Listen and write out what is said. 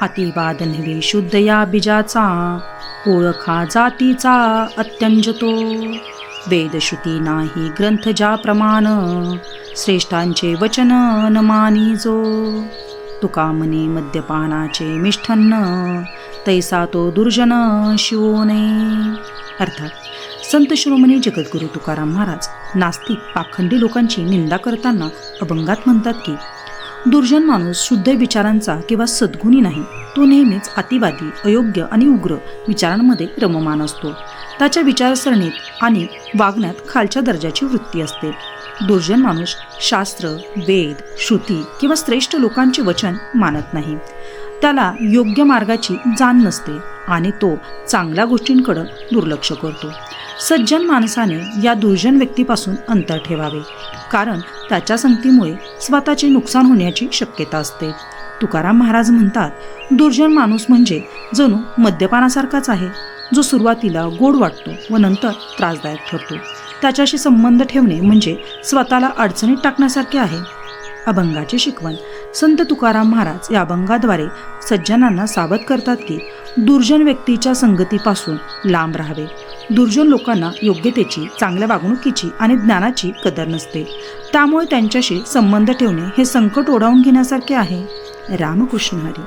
अतिवाद नव्हे शुद्ध या बीजाचा ओळखा जातीचा अत्यंजतो. वेदश्रुती नाही ग्रंथ ज्या प्रमाण श्रेष्ठांचे वचन न मानी जो तुका म्हणे मद्यपानाचे मिष्ठन्न तैसा तो दुर्जन शिवोने. अर्थात संत शिरोमणी जगद्गुरू तुकाराम महाराज नास्तिक पाखंडी लोकांची निंदा करताना अभंगात म्हणतात की दुर्जन माणूस शुद्ध विचारांचा किंवा सद्गुणी नाही. तो नेहमीच अतिवादी अयोग्य आणि उग्र विचारांमध्ये रममान असतो. त्याच्या विचारसरणीत आणि वागण्यात खालच्या दर्जाची वृत्ती असते. दुर्जन माणूस शास्त्र वेद श्रुती किंवा श्रेष्ठ लोकांचे वचन मानत नाही. त्याला योग्य मार्गाची जाण नसते आणि तो चांगल्या गोष्टींकडे दुर्लक्ष करतो. सज्जन माणसाने या दुर्जन व्यक्तीपासून अंतर ठेवावे. कारण त्याच्या संगतीमुळे स्वतःचे नुकसान होण्याची शक्यता असते. तुकाराम महाराज म्हणतात दुर्जन माणूस म्हणजे जणू मद्यपानासारखाच आहे जो सुरुवातीला गोड वाटतो व नंतर त्रासदायक ठरतो. त्याच्याशी संबंध ठेवणे म्हणजे स्वतःला अडचणीत टाकण्यासारखे आहे. अभंगाची शिकवण. संत तुकाराम महाराज या अभंगाद्वारे सज्जनांना सावध करतात की दुर्जन व्यक्तीच्या संगतीपासून लांब राहावे. दुर्जन लोकांना योग्यतेची चांगल्या वागणुकीची आणि ज्ञानाची कदर नसते. त्यामुळे त्यांच्याशी संबंध ठेवणे हे संकट ओढावून घेण्यासारखे आहे. रामकृष्ण हरी.